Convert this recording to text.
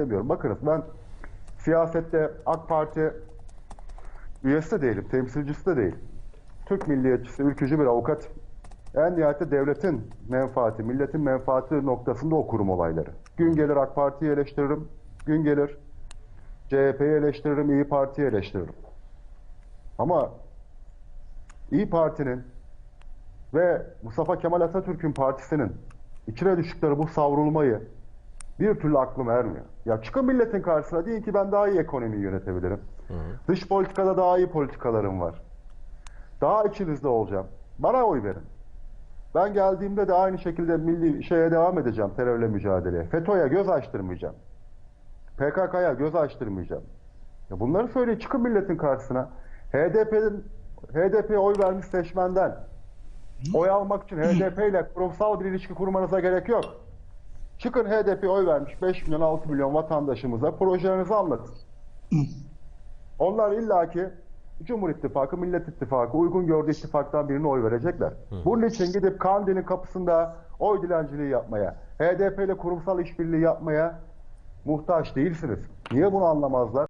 diyemiyorum. Bakınız ben siyasette AK Parti üyesi de değilim, temsilcisi de değilim. Türk milliyetçisi, ülkücü bir avukat. En nihayetinde devletin menfaati, milletin menfaati noktasında okurum olayları. Gün gelir AK Parti'yi eleştiririm, gün gelir CHP'yi eleştiririm, İyi Parti'yi eleştiririm. Ama İyi Parti'nin ve Mustafa Kemal Atatürk'ün partisinin içine düştükleri bu savrulmayı bir türlü aklım ermiyor. Ya çıkın milletin karşısına deyin ki ben daha iyi ekonomiyi yönetebilirim. Dış politikada daha iyi politikalarım var. Daha içinizde olacağım. Bana oy verin. Ben geldiğimde de aynı şekilde milli şeye devam edeceğim terörle mücadeleye. FETÖ'ye göz açtırmayacağım. PKK'ya göz açtırmayacağım. Ya bunları söyleyin çıkın milletin karşısına. HDP'nin HDP'ye oy vermiş seçmenden oy almak için HDP ile kurumsal bir ilişki kurmanıza gerek yok. Çıkın HDP'ye oy vermiş 5 milyon 6 milyon vatandaşımıza projelerinizi anlatın. Onlar illaki Cumhur İttifakı, Millet İttifakı uygun gördüğü ittifaktan birine oy verecekler. Bunun için gidip Kandil'in kapısında oy dilenciliği yapmaya, HDP ile kurumsal işbirliği yapmaya muhtaç değilsiniz. Niye bunu anlamazlar?